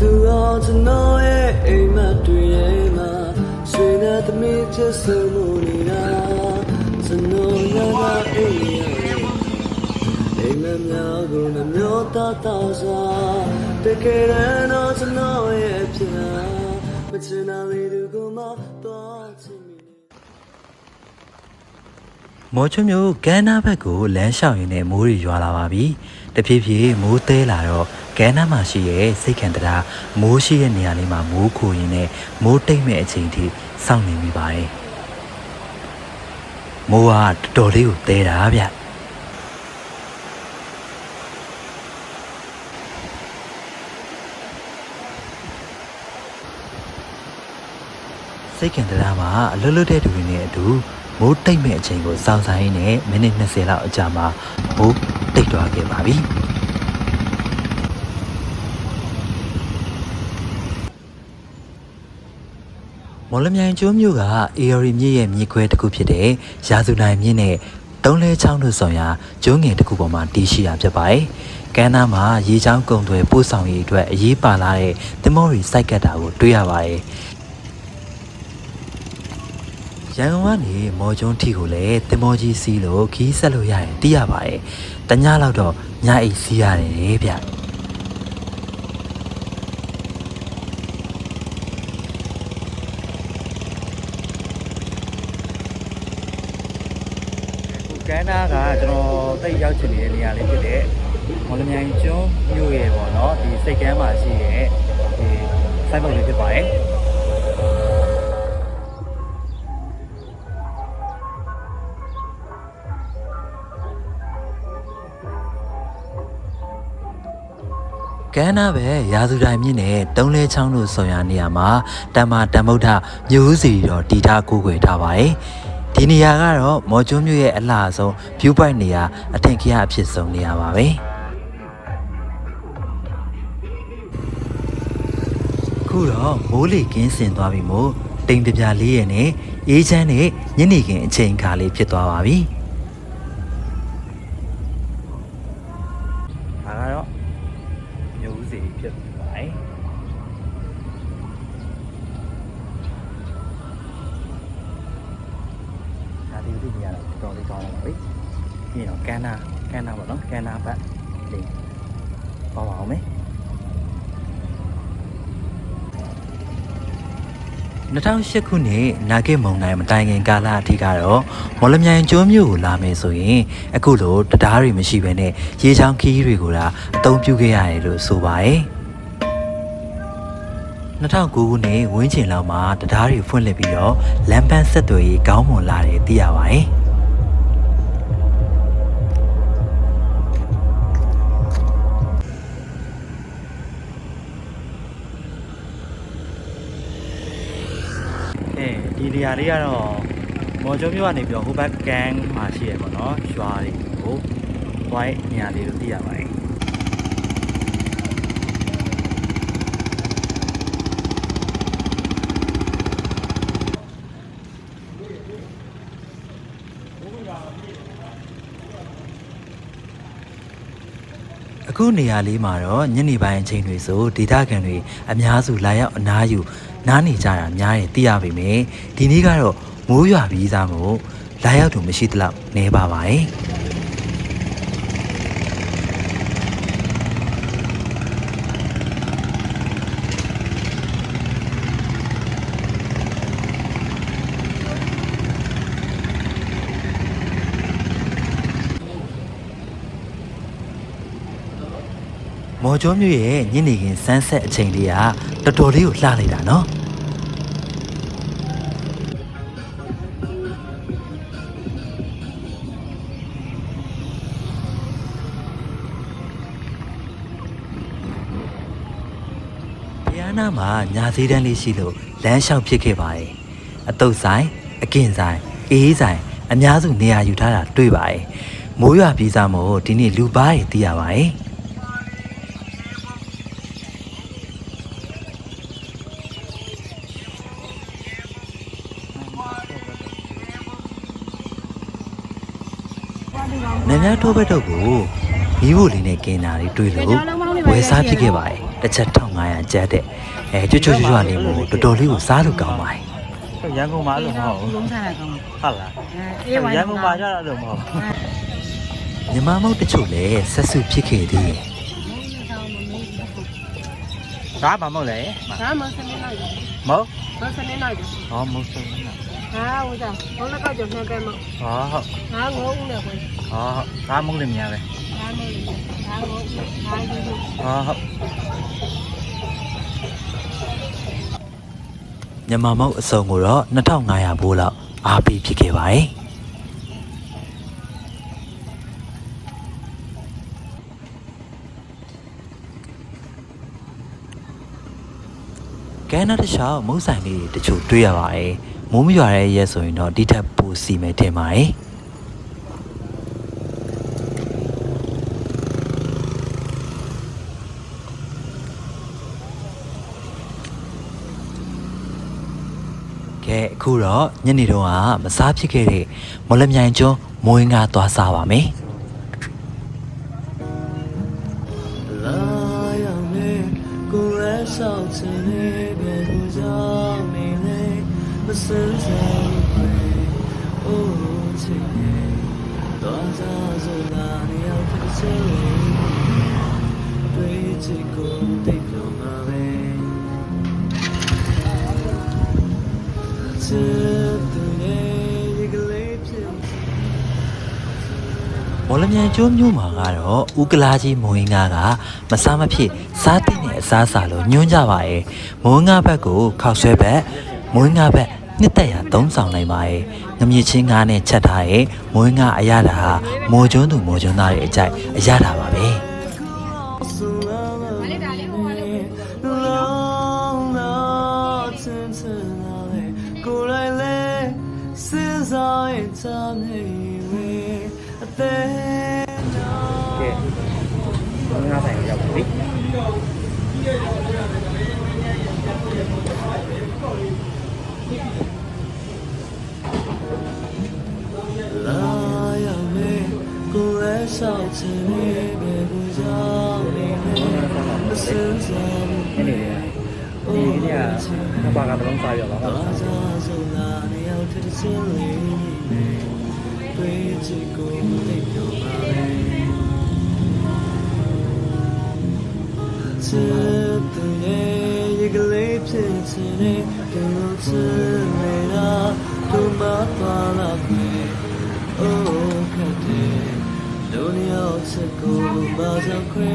သူရောကျွန်တော်ရဲ့အိမ်မက်တွေထဲမှာဆွေနဲ့သမီးချစ်ဆုံမှုနေတာကျွန်တော်ရတာအိမ်ရအိမ်မက်များကိုနှမျိုးသားသားစွာတကယ်တော့ကျွန်တော်ရဲ့အဖြစ်မချင်တာလေးတွေကိုမှတော့ချင်မိနေမော်ချွတ်မျိုးကန်းနာဘက်ကိုလမ်းလျှောက်ရင်းနဲ့မိုးတွေရွာလာပါပြီ။တဖြည်းဖြည်းမိုးသေးလာတော့ ကန်းနာမှာရှိရဲ့စိတ်ခံတရားမိုးရှိရဲ့နေရာလေးမှာမိုးခိုရင်းနဲ့မိုးတိတ်မဲ့အချိန်ထိစောင့်နေမိပါတယ်။မိုးကတော်တော်လေးကိုသေးတာဗျ။စိတ်ကင်တရားမှာအလွတ်လွတ်တဲ့သူတွေနဲ့အတူမိုးတိတ်မဲ့အချိန်ကိုစောင့်ဆိုင်ရင်းနဲ့မိနစ်20လောက်အကြာမှာမိုးတိတ်သွားခဲ့ပါပြီ မော်လမြိုင်ကျွန်းမြို့ကအေရီမြစ်ရဲ့မြစ်ခွဲတစ်ခုဖြစ်တဲ့ရာဇူနိုင်မြစ်နဲ့တုံးလဲချောင်းတို့ဆောင်ရာကျွန်းငယ်တစ်ခုပေါ်မှာတည်ရှိရဖြစ်ပါတယ်။ကမ်းနားမှာရေချောင်းကုံတွေပို့ဆောင်ရေးအတွက်အရေးပါလာတဲ့သင်္ဘောတွေစိုက်ကတ်တာကိုတွေ့ရပါတယ်။ရန်ကုန်ကနေမော်ကျွန်းထီကိုလည်းတင်မောကြီးစီးလို့ခီးဆက်လို့ရရင်သိရပါတယ်။တညလောက်တော့ညအိတ်စီးရတယ်ဗျ။ ကန်းနာကကျွန်တော်တိတ်ရောက်ချင်နေတဲ့နေရာလေးဖြစ်တဲ့မော်လမြိုင်ကျွန်းမြို့ရဲ့ပေါ့နော်ဒီစိတ်ကမ်းမှာရှိရဲ့ဒီစိုက်ပုတ်လေးဖြစ်ပါတယ်ကန်းနာပဲရာဇူတိုင်မြင့်နဲ့တုံးလဲချောင်းတို့ဆောင်ရနေရာမှာတမ္မာတမ္ဗုဒ္ဓမျိုးစီတော်တီထားကိုးကွယ်ထားပါတယ်။ ဒီနေရာကတော့မော်ကျွန်းမြို့ရဲ့အလှအဆုံး view point နေရာအထင်ကြီးအဖြစ်ဆုံးနေရာပါပဲ။ခုတော့မိုးလေကင်းစင်သွားပြီမို့တိမ်တပြလေးရဲ့နဲ့အေးချမ်းနဲ့ညနေခင်းအချိန်ခါလေးဖြစ်သွားပါပြီ။ ပေါပါအောင်မယ်2008ခုနှစ်နာဂစ်မုံတိုင်းမတိုင်ခင်ကာလအထိကတော့မော်လမြိုင်ကျွန်းမြို့ကိုလာမယ်ဆိုရင်အခုလိုတရားတွေမရှိဘဲနဲ့ရေချောင်းခီးတွေကိုဒါအသုံးပြုခဲ့ရတယ်လို့ဆိုပါတယ်2009ခုနှစ်ဝင်းချင်လောက်မှာတရားတွေဖွင့်လှစ်ပြီးတော့လမ်းပန်းဆက်သွယ်ရေးကောင်းမွန်လာတယ်သိရပါတယ်။ နေရာလေးကတော့မော်ကျုံမြို့ကနေပြီးတော့ဟိုဘက်ကန်မှာရှိရပေါ့နော်ရွာတွေကိုတွိုင်းနေရာလေးလို့သိရပါတယ်အခုနေရာလေးမှာတော့ညနေပိုင်းအချိန်တွေဆိုဒေသခံတွေအများစုလာရောက်အနားယူ နားနေကြတာများတယ်သိရပေမယ့်ဒီနေ့ကတော့မိုးရွာပြီးသားမို့လာရောက်သူမရှိသလောက်နေပါပါရဲ့မော်ကျော်မြို့ရဲ့ညနေခင်းဆန်းဆက်အချိန်လေးကတော်တော်လေးကိုလှလိုက်တာနော် မှာညာသေးတန်းလေးရှိလို့လမ်းလျှောက်ဖြစ်ခဲ့ပါတယ်အတုတ်ဆိုင်အကင်ဆိုင်အေးဆိုင်အများစုနေရာယူထားတာတွေ့ပါတယ်မိုးရွာပြီးသားမို့ဒီနေ့လူပါးတွေသိရပါတယ်နန်းများထိုးဘက်တော့ကိုမိဖို့လေးနဲ့กินတာတွေတွေ့လို့ဝယ်စားဖြစ်ခဲ့ပါတယ် တစ်ချက်1500ကျပ်တဲ့အဲကျွတ်ကျွတ်ကျွတ်လေးမို့တော်တော်လေးကိုစားလို့ကောင်းပါတယ်ရန်ကုန်မှာအဲ့လိုမဟုတ်ဘူးလုံးစားတာကောင်းဟုတ်လားအဲအေးဝိုင်းရန်ကုန်မှာကျတော့အဲ့လိုမဟုတ်ဘူးမြမမုတ်တချို့လည်းဆက်စုဖြစ်ခဲ့သေးတယ်ဒါမှမဟုတ်လေဒါမှစနေလိုက်တယ်မဟုတ်မစနေလိုက်တယ်ဟောမဟုတ်ဘူးနော် ဟာဟိုကြောင့်ဘောလကောက်ကြောင့်နှံပဲမဟောဟုတ်ဟာငိုးဦးနဲ့ခွေဟောဒါမဟုတ်လည်းများပဲဟာမလို့ဟာငိုးဦးဟာဒီလိုဟောဟုတ်မြမမုတ်အစုံကိုတော့2500ဘိုးလောက်အားပေးဖြစ်ခဲ့ပါတယ်ကဲနာတစ်ခြားမုတ်ဆိုင်လေးတွေတချို့တွေ့ရပါတယ် မိုးမရွာတဲ့ရက်ဆိုရင်တော့ဒီထက်ပိုစီမယ်ထင်ပါတယ်ကဲအခုတော့ညနေတုန်းကမစားဖြစ်ခဲ့တဲ့မော်လမြိုင်ကျွန်းမွေးငါသွားစားပါမယ်လာရောက်နေကိုယ်ရဲ့ဆောက်ချင်နေပဲကိုကြောင့်နေလေ မစမ်းစမ်းပဲအိုးချင်နေတော့စားစို့လာနေအောင်ဖြစ်ချင်တွေ့ချစ်ကိုတိတ်ပြောမှာပဲချစ်သူရဲ့ဒီကလေးဖြစ်မော်လမြိုင်ကျွန်းမြို့မှာကတော့ဦးကလာကြီးမွေးငါကမစားမဖြစ်စားတဲ့နဲ့အစားအစာလို့ညွှန်းကြပါရဲ့မွေးငါဘက်ကိုခောက်ဆွဲဘက်မွေးငါဘက် နှစ်သက်ရသုံးဆောင်နိုင်ပါရဲ့ငမြချင်းငါးနဲ့ချက်ထားရဲ့မွေးငါအရတာဟာမော်ကျွန်းသူမော်ကျွန်းသားရဲ့အကြိုက်အရတာပါပဲ ရဲ့ဆောက်ချင်နေပဲကိုကြောင့်နေနေစဉ်းစားဒီနေ့ဒီနေ့ကဘာကဘလုံးစားရအောင်တော့ပါစားစုံလာနေရောက်တဲ့စင်လေးနေတွေ့ချစ်ကိုတိတ်ပြောပါလေချစ်သူရဲ့ရေကလေးဖြစ်ချင်တဲ့ဒီလိုချစ်နေတာသူမပါလာခွေအိုးခက်တယ် ဒုနီယောချစ်ကိုဘာကြောင့်ခွေ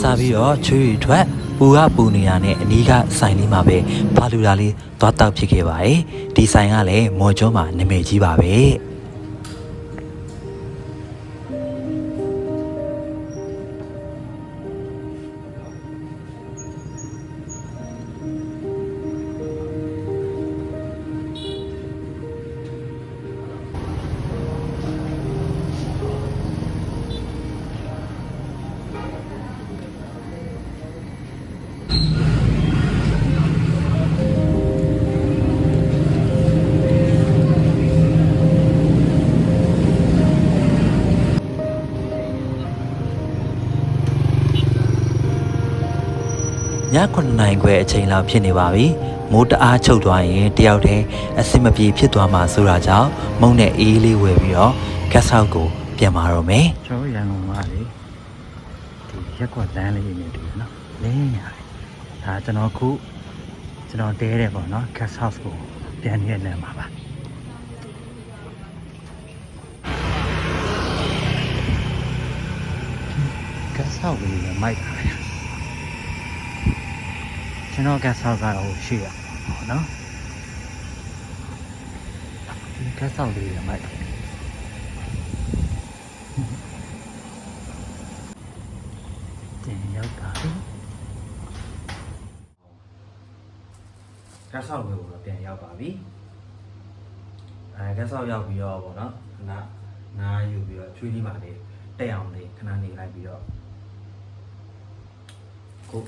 စားပြီးတော့ချွေးရီထွက်ပူကပူနေရတဲ့အနီးကဆိုင်လေးမှာပဲဘာလူတာလေးသွားတောက်ဖြစ်ခဲ့ပါတယ်ဒီဆိုင်ကလည်းမော်ကျွန်းမှာနာမည်ကြီးပါပဲ ည9နိုင်ခွဲအချိန်လောက်ဖြစ်နေပါပြီမိုးတအားချုပ်သွားရင်တယောက်တည်းအဆင်မပြေဖြစ်သွားမှာဆိုတာကြောင့်မုံနဲ့အေးလေးဝယ်ပြီးတော့ဂက်ဆောက်ကိုပြန်มาတော့မယ်ကျွန်တော်ရန်ကုန်မှာလေဒီရက်ကွက်လမ်းလေးနေတူတယ်နော်လင်းရတယ်ဒါကျွန်တော်ခုကျွန်တော်တဲတယ်ပေါ့နော် guest house ကိုပြန်နေလမ်းမှာပါကက်ဆောက်လေးလည်းမိုက်တာပဲ ကျွန်တော်ကက်ဆောက်ကတော့ရှိရပေါ့နော်ဒီကက်ဆောက်လေးလည်းမိုက်တယ်တင်ရောက်ပါပြီကက်ဆောက်ကိုတော့ပြန်ရောက်ပါပြီအဲကက်ဆောက်ရောက်ပြီးတော့ပေါ့နော်ခဏနားယူပြီးတော့ချွေးလေးပါလေးတက်အောင်လေးခဏနေလိုက်ပြီးတော့ကို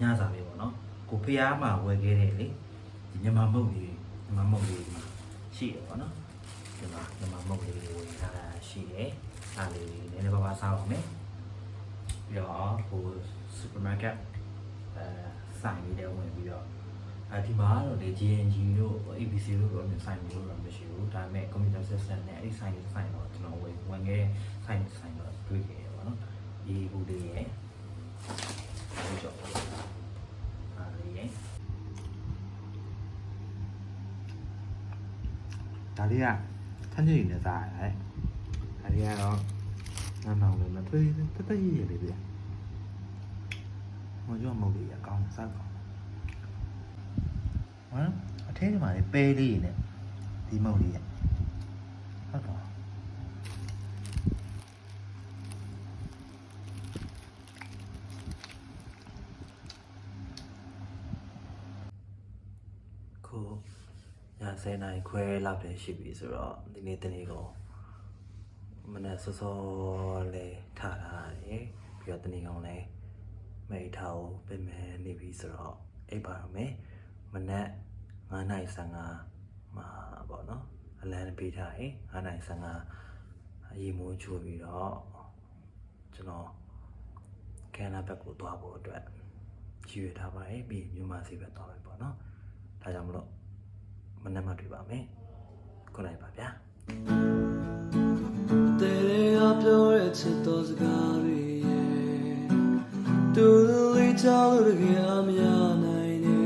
ညစာလေးပေါ့နော်ကိုဖျားမှာဝယ်ခဲ့တယ်လေဒီညမမုတ်လေးညမမုတ်လေးဒီမှာရှိတယ်ပေါ့နော်ဒီမှာညမမုတ်လေးဝယ်ထားတာရှိတယ်အားလေးနည်းနည်းပါးပါးစားအောင်မယ်ပြီးတော့ဟိုစူပါမားကတ်အဲဆိုင်လေးတွေဝင်ပြီးတော့အဲဒီမှာတော့လေ GNG တို့ ABC တို့တော့ဆိုင်မျိုးတော့မရှိဘူးဒါပေမဲ့ computer system နဲ့အဲဒီဆိုင်လေးဆိုင်တော့ကျွန်တော်ဝင်ဝင်ခဲ့ဆိုင်ဆိုင်တော့တွေ့ခဲ့ရပါတော့ဒီဘူးလေးရဲ့ဒီကြောအားလေးရဲ့ ဒါလေးကခန်းကြီးနဲ့စားရတယ်ဒါလေးကတော့ငန်းအောင်လို့မတွေ့ဘူးတသက်ရည်ရလေးပြဟိုကြောင့်မဟုတ်လေအကောင်းစားကောင်းဟမ်အထင်းဒီမှာလေပဲလေးနဲ့ဒီမုတ်လေးရဟုတ်တော့ခု ည10နာရီခွဲလောက်တည်းရှိပြီဆိုတော့ဒီနေ့တနေ့ကိုမနေ့စောစောလေးထားတာတယ်ပြီးတော့တနေ့ကောင်လည်းမိထားကိုပြင်မယ်နေပြီဆိုတော့အိပ်ပါရမယ်မနေ့9နာရီ15မှာပေါ့နော်အလန်းပေးထားတယ်9နာရီ15အရင်မိုးချိုးပြီးတော့ကျွန်တော်ကန်နာဘက်ကိုသွားဖို့အတွက်ကြည့်ရထားပါတယ်ပြီးမြန်မာစီဘက်သွားမယ်ပေါ့နော်ဒါကြောင့်မလို့ မနေ့မှတွေ့ပါမယ်ခုနိုင်ပါဗျာတဲ့ရပြောတဲ့ချစ်တော်စကားတွေရဲ့တူလူလေးချလို့တကယ်အမရနိုင်နေ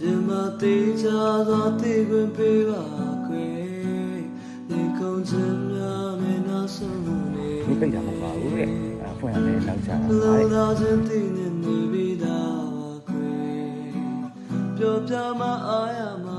ရင်မသေးချသောတည်ခွင့်ပေးပါခွေဒီကုန်းချင်များနဲ့နာဆုံးနေဒီပိတ်တာမဟုတ်ပါဘူးတဲ့အဲဖွင့်ရတယ်လောက်ချတာပါလောတဲ့လာခြင်းတည်နေနေပြီးသားပါခွေပြောပြမအားရမ